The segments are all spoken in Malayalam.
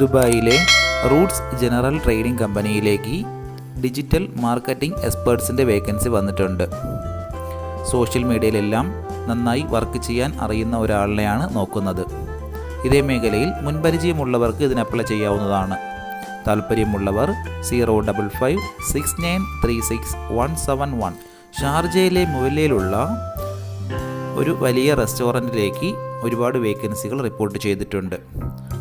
ദുബായിലെ റൂട്ട്സ് ജനറൽ ട്രേഡിംഗ് കമ്പനിയിലേക്ക് ഡിജിറ്റൽ മാർക്കറ്റിംഗ് എക്സ്പേർട്സിന്റെ വേക്കൻസി വന്നിട്ടുണ്ട്. സോഷ്യൽ മീഡിയയിലെല്ലാം നന്നായി വർക്ക് ചെയ്യാൻ അറിയുന്ന ഒരാളിനെയാണ് നോക്കുന്നത്. ഇതേ മേഖലയിൽ മുൻപരിചയമുള്ളവർക്ക് ഇതിന് അപ്ലൈ ചെയ്യാവുന്നതാണ്. താല്പര്യമുള്ളവർ zero double five six nine three six one seven one ഷാർജയിലെ മുവല്ലയിലുള്ള ഒരു വലിയ റെസ്റ്റോറന്റിലേക്ക് ഒരുപാട് വേക്കൻസികൾ റിപ്പോർട്ട് ചെയ്തിട്ടുണ്ട്.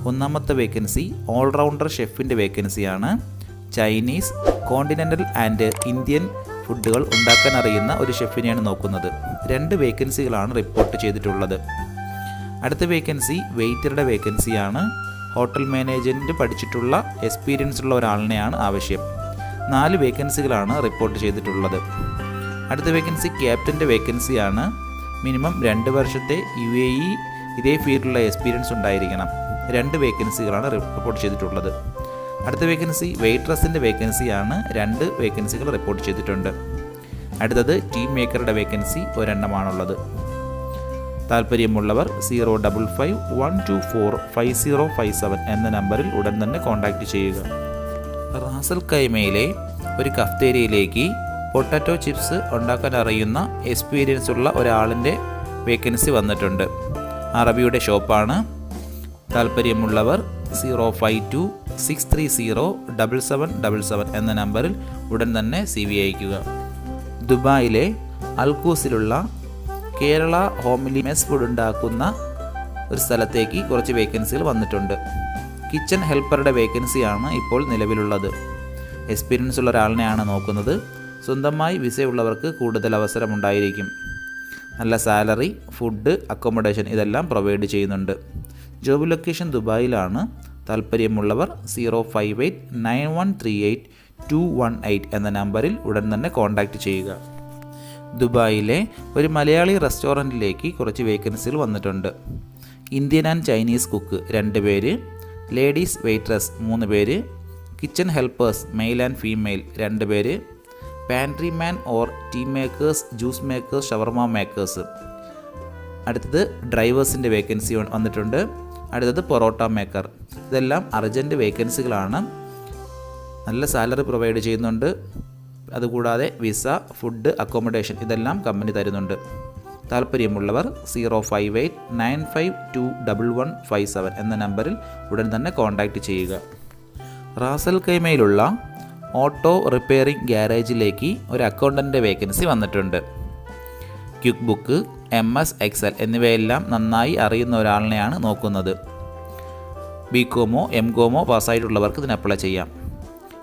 ഒന്നാമത്തെ വേക്കൻസി ഓൾറൗണ്ടർ ഷെഫിന്റെ വേക്കൻസിയാണ്. ചൈനീസ് കോണ്ടിനെന്റൽ ആൻഡ് ഇന്ത്യൻ ഫുഡുകൾ ഉണ്ടാക്കാൻ അറിയുന്ന ഒരു ഷെഫിനെയാണ് നോക്കുന്നത്. രണ്ട് വേക്കൻസികളാണ് റിപ്പോർട്ട് ചെയ്തിട്ടുള്ളത്. അടുത്ത വേക്കൻസി വെയിറ്ററുടെ വേക്കൻസിയാണ്. ഹോട്ടൽ മാനേജ്മെന്റ് പഠിച്ചിട്ടുള്ള എക്സ്പീരിയൻസ് ഉള്ള ഒരാളിനെയാണ് ആവശ്യം. നാല് വേക്കൻസികളാണ് റിപ്പോർട്ട് ചെയ്തിട്ടുള്ളത്. അടുത്ത വേക്കൻസി ക്യാപ്റ്റന്റെ വേക്കൻസിയാണ്. മിനിമം രണ്ട് വർഷത്തെ യു എ ഇ ഇതേ ഫീൽഡിലുള്ള എക്സ്പീരിയൻസ് ഉണ്ടായിരിക്കണം. രണ്ട് വേക്കൻസികളാണ് റിപ്പോർട്ട് ചെയ്തിട്ടുള്ളത്. അടുത്ത വേക്കൻസി വെയിട്രസിന്റെ വേക്കൻസിയാണ് രണ്ട് വേക്കൻസികൾ റിപ്പോർട്ട് ചെയ്തിട്ടുണ്ട്. അടുത്തത് ടീം മേക്കറുടെ വേക്കൻസി ഒരെണ്ണമാണുള്ളത്. താല്പര്യമുള്ളവർ zero double five one two four five zero five seven എന്ന നമ്പറിൽ ഉടൻ തന്നെ കോൺടാക്റ്റ് ചെയ്യുക. റാസൽ കൈമയിലെ ഒരു കഫ്തേരിയയിലേക്ക് പൊട്ടാറ്റോ ചിപ്സ് ഉണ്ടാക്കാൻ അറിയുന്ന എക്സ്പീരിയൻസ് ഉള്ള ഒരാളിന്റെ വേക്കൻസി വന്നിട്ടുണ്ട്. അറബിയുടെ ഷോപ്പാണ്. താല്പര്യമുള്ളവർ zero five two six three zero double seven double seven എന്ന നമ്പറിൽ ഉടൻ തന്നെ സി വി അയക്കുക ദുബായിലെ അൽക്കൂസിലുള്ള കേരള ഹോംലി മെസ് ഫുഡ് ഉണ്ടാക്കുന്ന ഒരു സ്ഥലത്തേക്ക് കുറച്ച് വേക്കൻസികൾ വന്നിട്ടുണ്ട്. കിച്ചൺ ഹെൽപ്പറുടെ വേക്കൻസിയാണ് ഇപ്പോൾ നിലവിലുള്ളത്. എക്സ്പീരിയൻസ് ഉള്ള ഒരാളിനെയാണ് നോക്കുന്നത്. സ്വന്തമായി വിസയുള്ളവർക്ക് കൂടുതൽ അവസരമുണ്ടായിരിക്കും. നല്ല സാലറി ഫുഡ് അക്കോമഡേഷൻ ഇതെല്ലാം പ്രൊവൈഡ് ചെയ്യുന്നുണ്ട്. ജോബ് ലൊക്കേഷൻ ദുബായിലാണ്. താല്പര്യമുള്ളവർ zero five eight nine one three eight two one eight എന്ന നമ്പറിൽ ഉടൻ തന്നെ കോൺടാക്റ്റ് ചെയ്യുക. ദുബായിലെ ഒരു മലയാളി റെസ്റ്റോറന്റിലേക്ക് കുറച്ച് വേക്കൻസികൾ വന്നിട്ടുണ്ട്. ഇന്ത്യൻ ആൻഡ് ചൈനീസ് കുക്ക് രണ്ട് പേര് ലേഡീസ് വെയിറ്റ്രസ് മൂന്ന് പേര് kitchen helpers male and female രണ്ട് പേര് pantry man or tea makers juice makers shawarma makers അടുത്തത് ഡ്രൈവേഴ്സിന്റെ വേക്കൻസി വന്നിട്ടുണ്ട്. അടുത്തത് പൊറോട്ട മേക്കർ ഇതെല്ലാം അർജന്റ് വേക്കൻസികളാണ് നല്ല സാലറി പ്രൊവൈഡ് ചെയ്യുന്നുണ്ട്. അതുകൂടാതെ വിസ ഫുഡ് അക്കോമഡേഷൻ ഇതെല്ലാം കമ്പനി തരുന്നുണ്ട്. താല്പര്യമുള്ളവർ zero five eight nine five two double one five seven എന്ന നമ്പറിൽ ഉടൻ തന്നെ കോൺടാക്റ്റ് ചെയ്യുക. റാസൽ കൈമയിലുള്ള ഓട്ടോ റിപ്പയറിംഗ് ഗ്യാരേജിലേക്ക് ഒരു അക്കൗണ്ടന്റെ വേക്കൻസി വന്നിട്ടുണ്ട്. Quick book M S Excel എന്നിവയെല്ലാം നന്നായി അറിയുന്ന ഒരാളിനെയാണ് നോക്കുന്നത്. ബി കോമോ എം കോമോ പാസ്സായിട്ടുള്ളവർക്ക് ഇതിന് അപ്ലൈ ചെയ്യാം.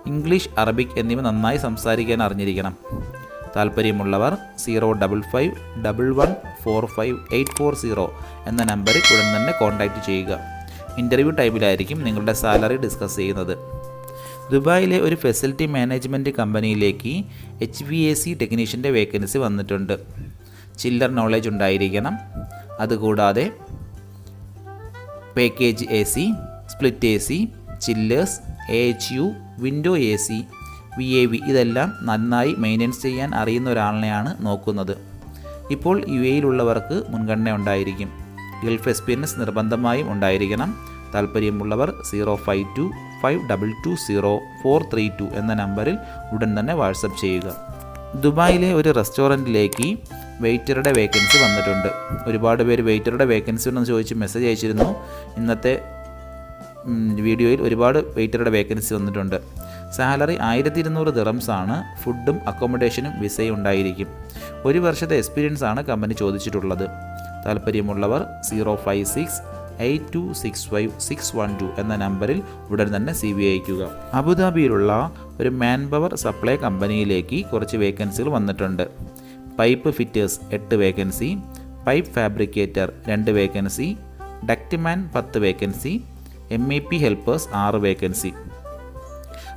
ഇംഗ്ലീഷ് അറബിക് എന്നിവ നന്നായി സംസാരിക്കാൻ അറിഞ്ഞിരിക്കണം. താല്പര്യമുള്ളവർ zero double five double one four five eight four zero എന്ന നമ്പറിൽ ഉടൻ തന്നെ കോൺടാക്റ്റ് ചെയ്യുക. ഇന്റർവ്യൂ ടൈമിലായിരിക്കും നിങ്ങളുടെ സാലറി ഡിസ്കസ് ചെയ്യുന്നത്. ദുബായിലെ ഒരു ഫെസിലിറ്റി മാനേജ്മെന്റ് കമ്പനിയിലേക്ക് എച്ച് വി എ സി ടെക്നീഷ്യന്റെ വേക്കൻസി വന്നിട്ടുണ്ട്. ചില്ലർ നോളേജ് ഉണ്ടായിരിക്കണം. അതുകൂടാതെ package A C split A C chillers A H U window A C V A V ഇതെല്ലാം നന്നായി മെയിന്റെനൻസ് ചെയ്യാൻ അറിയുന്ന ഒരാളിനെയാണ് നോക്കുന്നത്. ഇപ്പോൾ യു എയിലുള്ളവർക്ക് മുൻഗണന ഉണ്ടായിരിക്കും. ഗൾഫ് എക്സ്പീരിയൻസ് നിർബന്ധമായും ഉണ്ടായിരിക്കണം. താല്പര്യമുള്ളവർ zero five two five double two zero four three two എന്ന നമ്പറിൽ ഉടൻ തന്നെ വാട്സപ്പ് ചെയ്യുക. ദുബായിലെ ഒരു റെസ്റ്റോറന്റിലേക്ക് വെയിറ്ററുടെ വേക്കൻസി വന്നിട്ടുണ്ട്. ഒരുപാട് പേര് വെയിറ്ററുടെ വേക്കൻസി ഉണ്ടെന്ന് ചോദിച്ച് മെസ്സേജ് അയച്ചിരുന്നു. ഇന്നത്തെ വീഡിയോയിൽ ഒരുപാട് വെയിറ്ററുടെ വേക്കൻസി വന്നിട്ടുണ്ട്. സാലറി ആയിരത്തി ഇരുന്നൂറ് ദിറംസ് ആണ്. ഫുഡും അക്കോമഡേഷനും വിസയും ഉണ്ടായിരിക്കും. ഒരു വർഷത്തെ എക്സ്പീരിയൻസ് ആണ് കമ്പനി ചോദിച്ചിട്ടുള്ളത്. താല്പര്യമുള്ളവർ zero five six eight two six five six one two എന്ന നമ്പറിൽ ഉടൻ തന്നെ സി വി അയക്കുക അബുദാബിയിലുള്ള ഒരു മാൻ പവർ സപ്ലൈ കമ്പനിയിലേക്ക് കുറച്ച് വേക്കൻസികൾ വന്നിട്ടുണ്ട്. പൈപ്പ് ഫിറ്റേഴ്സ് എട്ട് വേക്കൻസി പൈപ്പ് ഫാബ്രിക്കേറ്റർ രണ്ട് വേക്കൻസി ഡക്റ്റ്മാൻ പത്ത് vacancy M E P helpers ആറ് വേക്കൻസി.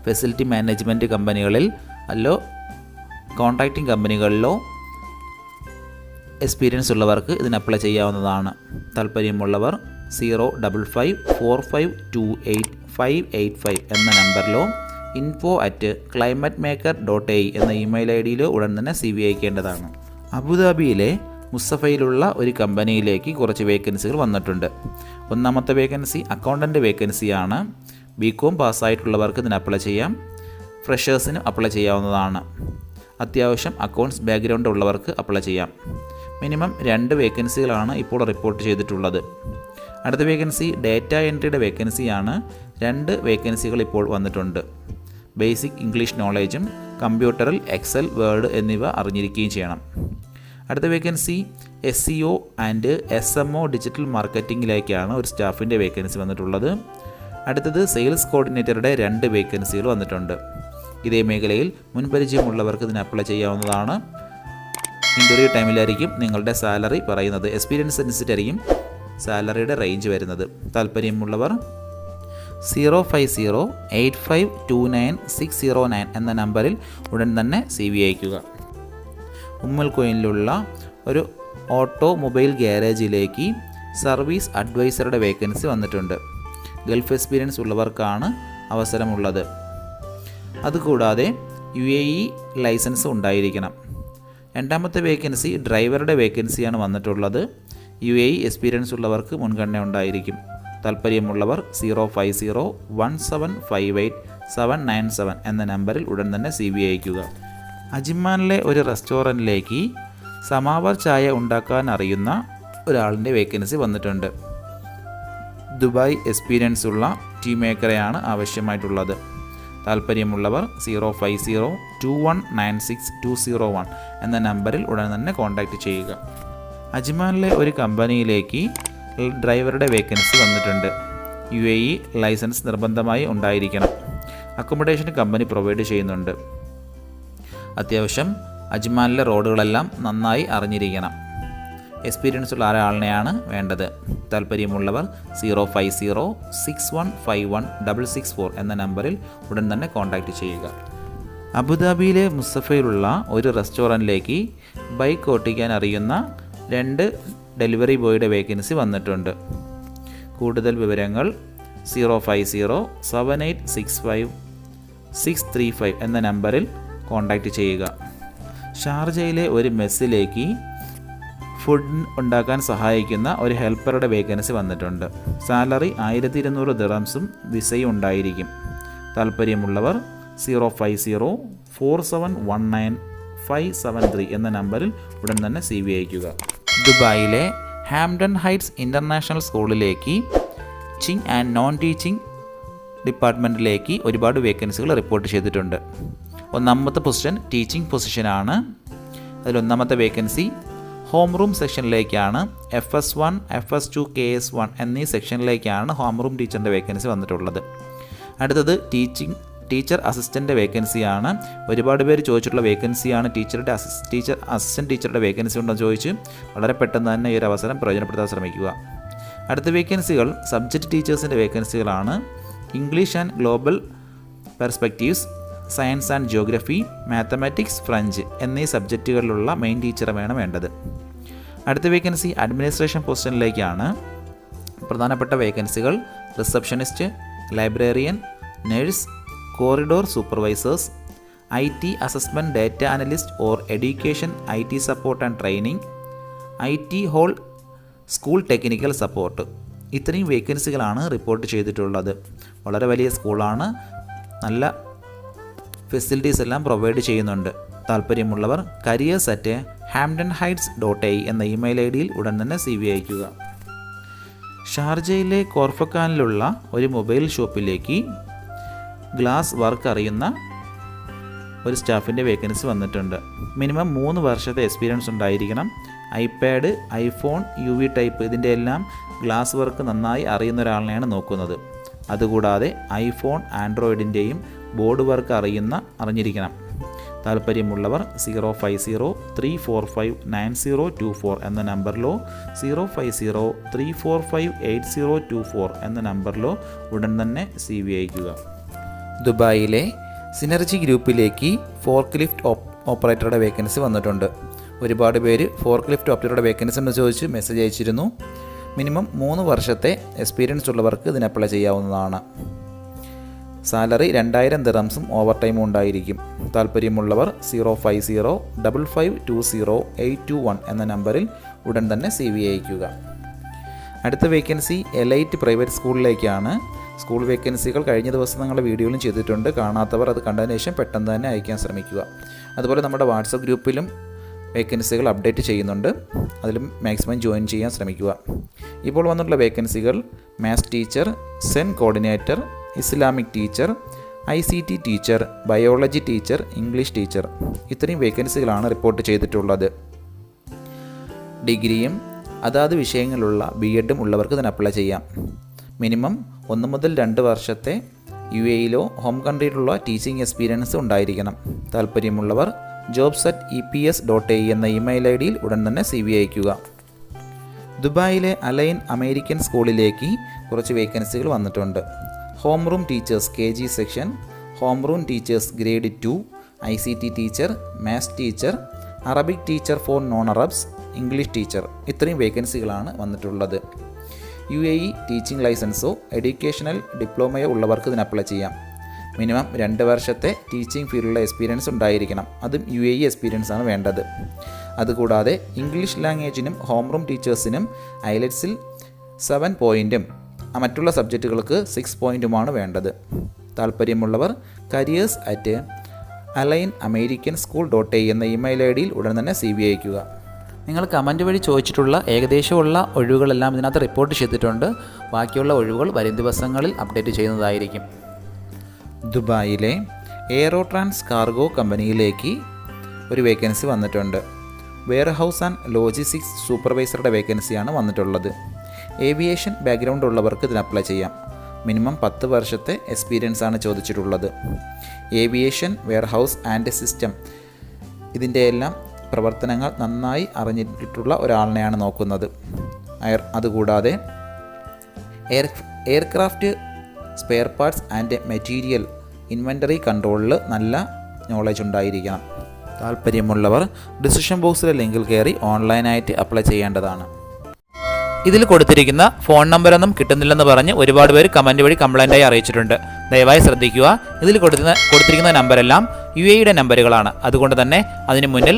ഫെസിലിറ്റി മാനേജ്മെന്റ് കമ്പനികളിൽ അല്ലോ കോൺട്രാക്റ്റിംഗ് കമ്പനികളിലോ എക്സ്പീരിയൻസ് ഉള്ളവർക്ക് ഇതിന് അപ്ലൈ ചെയ്യാവുന്നതാണ്. താല്പര്യമുള്ളവർ zero double five four five two eight five eight five എന്ന നമ്പറിലോ info at climate maker dot A എന്ന ഇമെയിൽ ഐ ഡിയിലോ ഉടൻ തന്നെ സി വി അയക്കേണ്ടതാണ്. അബുദാബിയിലെ മുസഫയിലുള്ള ഒരു കമ്പനിയിലേക്ക് കുറച്ച് വേക്കൻസികൾ വന്നിട്ടുണ്ട്. ഒന്നാമത്തെ വേക്കൻസി അക്കൗണ്ടന്റ് വേക്കൻസിയാണ് ബി കോം പാസ്സായിട്ടുള്ളവർക്ക് ഇതിന് അപ്ലൈ ചെയ്യാം. ഫ്രഷേഴ്സിനും അപ്ലൈ ചെയ്യാവുന്നതാണ്. അത്യാവശ്യം അക്കൗണ്ട്സ് ബാക്ക്ഗ്രൗണ്ട് ഉള്ളവർക്ക് അപ്ലൈ ചെയ്യാം. മിനിമം രണ്ട് വേക്കൻസികളാണ് ഇപ്പോൾ റിപ്പോർട്ട് ചെയ്തിട്ടുള്ളത്. അടുത്ത വേക്കൻസി ഡേറ്റ എൻട്രിയുടെ വേക്കൻസിയാണ്. രണ്ട് വേക്കൻസികൾ ഇപ്പോൾ വന്നിട്ടുണ്ട്. ബേസിക് ഇംഗ്ലീഷ് നോളേജും കമ്പ്യൂട്ടറിൽ എക്സൽ വേർഡ് എന്നിവ അറിഞ്ഞിരിക്കുകയും ചെയ്യണം. അടുത്ത vacancy S C O and S M O digital മാർക്കറ്റിംഗിലേക്കാണ് ഒരു സ്റ്റാഫിന്റെ വേക്കൻസി വന്നിട്ടുള്ളത്. അടുത്തത് സെയിൽസ് കോർഡിനേറ്ററുടെ രണ്ട് വേക്കൻസികൾ വന്നിട്ടുണ്ട്. ഇതേ മേഖലയിൽ മുൻപരിചയമുള്ളവർക്ക് ഇതിന് അപ്ലൈ ചെയ്യാവുന്നതാണ്. ഇന്റർവ്യൂ ടൈമിലായിരിക്കും നിങ്ങളുടെ സാലറി പറയുന്നത്. എക്സ്പീരിയൻസ് അനുസരിച്ചായിരിക്കും സാലറിയുടെ റേഞ്ച് വരുന്നത്. താല്പര്യമുള്ളവർ zero five zero eight five two nine six zero nine എന്ന നമ്പറിൽ ഉടൻ തന്നെ സി വി അയക്കുക ഉമ്മൽ കോയിനിലുള്ള ഒരു ഓട്ടോമൊബൈൽ ഗ്യാരേജിലേക്ക് സർവീസ് അഡ്വൈസറുടെ വേക്കൻസി വന്നിട്ടുണ്ട്. ഗൾഫ് എക്സ്പീരിയൻസ് ഉള്ളവർക്കാണ് അവസരമുള്ളത്. അതുകൂടാതെ യു എ ഇ ലൈസൻസ് ഉണ്ടായിരിക്കണം. രണ്ടാമത്തെ വേക്കൻസി ഡ്രൈവറുടെ വേക്കൻസിയാണ് വന്നിട്ടുള്ളത്. യു എ എക്സ്പീരിയൻസ് ഉള്ളവർക്ക് മുൻഗണന ഉണ്ടായിരിക്കും. താല്പര്യമുള്ളവർ zero five zero one seven five eight seven nine seven എന്ന നമ്പറിൽ ഉടൻ തന്നെ സി വി അയക്കുക അജിമാനിലെ ഒരു റെസ്റ്റോറന്റിലേക്ക് സമാവർ ചായ ഉണ്ടാക്കാൻ അറിയുന്ന ഒരാളിന്റെ വേക്കൻസി വന്നിട്ടുണ്ട്. ദുബായ് എക്സ്പീരിയൻസ് ഉള്ള ടീ മേക്കറെയാണ് ആവശ്യമായിട്ടുള്ളത്. താല്പര്യമുള്ളവർ zero five zero two one nine six two zero one എന്ന നമ്പറിൽ ഉടൻ തന്നെ കോൺടാക്റ്റ് ചെയ്യുക. അജ്മാനിലെ ഒരു കമ്പനിയിലേക്ക് ഡ്രൈവറുടെ വേക്കൻസി വന്നിട്ടുണ്ട്. യു എ ഇ ലൈസൻസ് നിർബന്ധമായി ഉണ്ടായിരിക്കണം. അക്കോമഡേഷൻ കമ്പനി പ്രൊവൈഡ് ചെയ്യുന്നുണ്ട്. അത്യാവശ്യം അജ്മാനിലെ റോഡുകളെല്ലാം നന്നായി അറിഞ്ഞിരിക്കണം. എക്സ്പീരിയൻസ് ഉള്ള ഒരാളിനെയാണ് വേണ്ടത്. താല്പര്യമുള്ളവർ zero five zero six one five one double six four എന്ന നമ്പറിൽ ഉടൻ തന്നെ കോൺടാക്റ്റ് ചെയ്യുക. അബുദാബിയിലെ മുസഫയിലുള്ള ഒരു റെസ്റ്റോറന്റിലേക്ക് ബൈക്ക് ഓട്ടിക്കാൻ അറിയുന്ന രണ്ട് ഡെലിവറി ബോയുടെ വേക്കൻസി വന്നിട്ടുണ്ട്. കൂടുതൽ വിവരങ്ങൾ zero five zero seven eight six five six three five എന്ന നമ്പറിൽ കോൺടാക്റ്റ് ചെയ്യുക. ഷാർജയിലെ ഒരു മെസ്സിലേക്ക് ഫുഡ് ഉണ്ടാക്കാൻ സഹായിക്കുന്ന ഒരു ഹെൽപ്പറുടെ വേക്കൻസി വന്നിട്ടുണ്ട്. സാലറി ആയിരത്തി ഇരുന്നൂറ് ദിറംസും വിസയും ഉണ്ടായിരിക്കും. താല്പര്യമുള്ളവർ zero five zero four seven one nine five seven three എന്ന നമ്പറിൽ ഉടൻ തന്നെ സി വി അയക്കുക ദുബായിലെ ഹാംഡൺ ഹൈറ്റ്സ് ഇന്റർനാഷണൽ സ്കൂളിലേക്ക് ടീച്ചിങ് ആൻഡ് നോൺ ടീച്ചിങ് ഡിപ്പാർട്ട്മെന്റിലേക്ക് ഒരുപാട് വേക്കൻസികൾ റിപ്പോർട്ട് ചെയ്തിട്ടുണ്ട്. ഒന്നാമത്തെ പൊസിഷൻ ടീച്ചിങ് പൊസിഷനാണ്. അതിലൊന്നാമത്തെ vacancy home room സെക്ഷനിലേക്കാണ്. F S one F S two K S one എന്നീ സെക്ഷനിലേക്കാണ് ഹോം റൂം ടീച്ചറിന്റെ വേക്കൻസി വന്നിട്ടുള്ളത്. അടുത്തത് ടീച്ചിങ് ടീച്ചർ അസിസ്റ്റന്റ് വേക്കൻസിയാണ്. ഒരുപാട് പേര് ചോദിച്ചിട്ടുള്ള വേക്കൻസിയാണ് ടീച്ചറുടെ അസിസ് ടീച്ചർ അസിസ്റ്റന്റ് ടീച്ചറുടെ വേക്കൻസി ഉണ്ടോ ചോദിച്ച് വളരെ പെട്ടെന്ന് തന്നെ ഈ ഒരു അവസരം പ്രയോജനപ്പെടുത്താൻ ശ്രമിക്കുക. അടുത്ത വേക്കൻസികൾ സബ്ജക്റ്റ് ടീച്ചേഴ്സിന്റെ വേക്കൻസികളാണ്. English and global perspectives science and geography mathematics French എന്നീ സബ്ജക്റ്റുകളിലുള്ള മെയിൻ ടീച്ചർ വേണം വേണ്ടത്. അടുത്ത വേക്കൻസി അഡ്മിനിസ്ട്രേഷൻ പൊസിഷനിലേക്കാണ് പ്രധാനപ്പെട്ട വേക്കൻസികൾ receptionist librarian nurse corridor supervisors I T assessment data analyst or education I T support and training I T whole school technical support ഇത്രയും വേക്കൻസികളാണ് റിപ്പോർട്ട് ചെയ്തിട്ടുള്ളത്. വളരെ വലിയ സ്കൂളാണ് നല്ല ഫെസിലിറ്റീസ് എല്ലാം പ്രൊവൈഡ് ചെയ്യുന്നുണ്ട്. താല്പര്യമുള്ളവർ careers at Hamdan Heights dot I എന്ന ഇമെയിൽ ഐ ഡിയിൽ ഉടൻ തന്നെ സി വി അയക്കുക ഷാർജയിലെ കോർഫക്കാനിലുള്ള ഒരു മൊബൈൽ ഷോപ്പിലേക്ക് ഗ്ലാസ് വർക്ക് അറിയുന്ന ഒരു സ്റ്റാഫിന്റെ വേക്കൻസി വന്നിട്ടുണ്ട്. മിനിമം മൂന്ന് വർഷത്തെ എക്സ്പീരിയൻസ് ഉണ്ടായിരിക്കണം. IPad iPhone U V type ഇതിന്റെ എല്ലാം ഗ്ലാസ് വർക്ക് നന്നായി അറിയുന്ന ഒരാളിനെയാണ് നോക്കുന്നത്. അതുകൂടാതെ ഐഫോൺ ആൻഡ്രോയിഡിന്റെയും ബോർഡ് വർക്ക് അറിയുന്ന അറിഞ്ഞിരിക്കണം. താല്പര്യമുള്ളവർ zero five zero three four five nine zero two four എന്ന നമ്പറിലോ zero five zero three four five eight zero two four എന്ന നമ്പറിലോ ഉടൻ തന്നെ സി വി അയക്കുക ദുബായിലെ സിനർജി ഗ്രൂപ്പിലേക്ക് ഫോർക്ക് ലിഫ്റ്റ് ഓപ്പറേറ്ററുടെ വേക്കൻസി വന്നിട്ടുണ്ട്. ഒരുപാട് പേര് ഫോർക്ക് ലിഫ്റ്റ് ഓപ്പറേറ്ററുടെ വേക്കൻസി എന്ന് ചോദിച്ച് മെസ്സേജ് അയച്ചിരുന്നു. മിനിമം മൂന്ന് വർഷത്തെ എക്സ്പീരിയൻസ് ഉള്ളവർക്ക് ഇതിന് അപ്ലൈ ചെയ്യാവുന്നതാണ്. സാലറി രണ്ടായിരം ദിറംസും ഓവർ ടൈമും ഉണ്ടായിരിക്കും. താല്പര്യമുള്ളവർ zero five zero double five two zero eight two one എന്ന നമ്പറിൽ ഉടൻ തന്നെ സി വി അയക്കുക അടുത്ത വേക്കൻസി എലൈറ്റ് പ്രൈവറ്റ് സ്കൂളിലേക്കാണ്. സ്കൂൾ വേക്കൻസികൾ കഴിഞ്ഞ ദിവസം നിങ്ങളുടെ വീഡിയോയിലും ചെയ്തിട്ടുണ്ട്. കാണാത്തവർ അത് കണ്ടതിന് ശേഷം പെട്ടെന്ന് തന്നെ അയക്കാൻ ശ്രമിക്കുക. അതുപോലെ നമ്മുടെ വാട്സപ്പ് ഗ്രൂപ്പിലും വേക്കൻസികൾ അപ്ഡേറ്റ് ചെയ്യുന്നുണ്ട്. അതിലും മാക്സിമം ജോയിൻ ചെയ്യാൻ ശ്രമിക്കുക. ഇപ്പോൾ വന്നിട്ടുള്ള വേക്കൻസികൾ maths teacher SEN coordinator Islamic teacher I C T teacher biology teacher English teacher. ഇത്രയും വേക്കൻസികളാണ് റിപ്പോർട്ട് ചെയ്തിട്ടുള്ളത്. ഡിഗ്രിയും അതാത് വിഷയങ്ങളുള്ള ബി എഡും ഉള്ളവർക്ക് ഇതിന് അപ്ലൈ ചെയ്യാം. മിനിമം ഒന്ന് മുതൽ രണ്ട് വർഷത്തെ യു എയിലോ ഹോം കൺട്രിയിലുള്ള ടീച്ചിങ് എക്സ്പീരിയൻസ് ഉണ്ടായിരിക്കണം. താല്പര്യമുള്ളവർ jobs at E P S dot A എന്ന ഇമെയിൽ ഐ ഡിയിൽ ഉടൻ തന്നെ സി വി അയക്കുക ദുബായിലെ അലൈൻ അമേരിക്കൻ സ്കൂളിലേക്ക് കുറച്ച് വേക്കൻസികൾ വന്നിട്ടുണ്ട്. Home room teachers K G section home room teachers grade two I C T teacher maths teacher Arabic teacher for non Arabs English teacher ഇത്രയും വേക്കൻസികളാണ് വന്നിട്ടുള്ളത്. യു എ ഇ ടീച്ചിങ് ലൈസൻസോ എഡ്യൂക്കേഷണൽ ഡിപ്ലോമയോ ഉള്ളവർക്ക് ഇതിന് അപ്ലൈ ചെയ്യാം. മിനിമം രണ്ട് വർഷത്തെ ടീച്ചിങ് ഫീൽഡിലുള്ള എക്സ്പീരിയൻസ് ഉണ്ടായിരിക്കണം. അതും യു എ ഇ എക്സ്പീരിയൻസ് ആണ് വേണ്ടത്. അതുകൂടാതെ ഇംഗ്ലീഷ് ലാംഗ്വേജിനും ഹോം റൂം ടീച്ചേഴ്സിനും ഐലറ്റ്സിൽ സെവൻ പോയിന്റും മറ്റുള്ള സബ്ജക്റ്റുകൾക്ക് സിക്സ് പോയിന്റുമാണ് വേണ്ടത്. താല്പര്യമുള്ളവർ careers at Al Ain American school dot എന്ന ഇമെയിൽ ഐ ഡിയിൽ ഉടൻ തന്നെ സി ബി അയക്കുക നിങ്ങൾ കമന്റ് വഴി ചോദിച്ചിട്ടുള്ള ഏകദേശമുള്ള ഒഴിവുകളെല്ലാം ഇതിനകത്ത് റിപ്പോർട്ട് ചെയ്തിട്ടുണ്ട്. ബാക്കിയുള്ള ഒഴിവുകൾ വരും ദിവസങ്ങളിൽ അപ്ഡേറ്റ് ചെയ്യുന്നതായിരിക്കും. ദുബായിലെ എയറോ ട്രാൻസ് കാർഗോ കമ്പനിയിലേക്ക് ഒരു വേക്കൻസി വന്നിട്ടുണ്ട്. വെയർഹൗസ് ആൻഡ് ലോജിസ്റ്റിക്സ് സൂപ്പർവൈസറുടെ വേക്കൻസിയാണ് വന്നിട്ടുള്ളത്. ഏവിയേഷൻ ബാക്ക്ഗ്രൗണ്ട് ഉള്ളവർക്ക് ഇതിന് അപ്ലൈ ചെയ്യാം. മിനിമം പത്ത് വർഷത്തെ എക്സ്പീരിയൻസ് ആണ് ചോദിച്ചിട്ടുള്ളത്. ഏവിയേഷൻ വെയർഹൗസ് ആൻഡ് സിസ്റ്റം ഇതിന്റെ എല്ലാം പ്രവർത്തനങ്ങൾ നന്നായി അറിഞ്ഞിട്ടുള്ള ഒരാളിനെയാണ് നോക്കുന്നത്. അയർ അതുകൂടാതെ air aircraft spare parts and material inventory കൺട്രോളിൽ നല്ല നോളജ് ഉണ്ടായിരിക്കണം. താല്പര്യമുള്ളവർ ഡിസിഷൻ ബോക്സിലെ ലിങ്കിൽ കയറി ഓൺലൈനായിട്ട് അപ്ലൈ ചെയ്യേണ്ടതാണ്. ഇതിൽ കൊടുത്തിരിക്കുന്ന ഫോൺ നമ്പറൊന്നും കിട്ടുന്നില്ലെന്ന് പറഞ്ഞ് ഒരുപാട് പേര് കമന്റ് വഴി കംപ്ലൈന്റായി അറിയിച്ചിട്ടുണ്ട്. ദയവായി ശ്രദ്ധിക്കുക. ഇതിൽ കൊടുത്തിരുന്ന കൊടുത്തിരിക്കുന്ന നമ്പരെല്ലാം യു എയുടെ നമ്പറുകളാണ് അതുകൊണ്ട് തന്നെ അതിന് മുന്നിൽ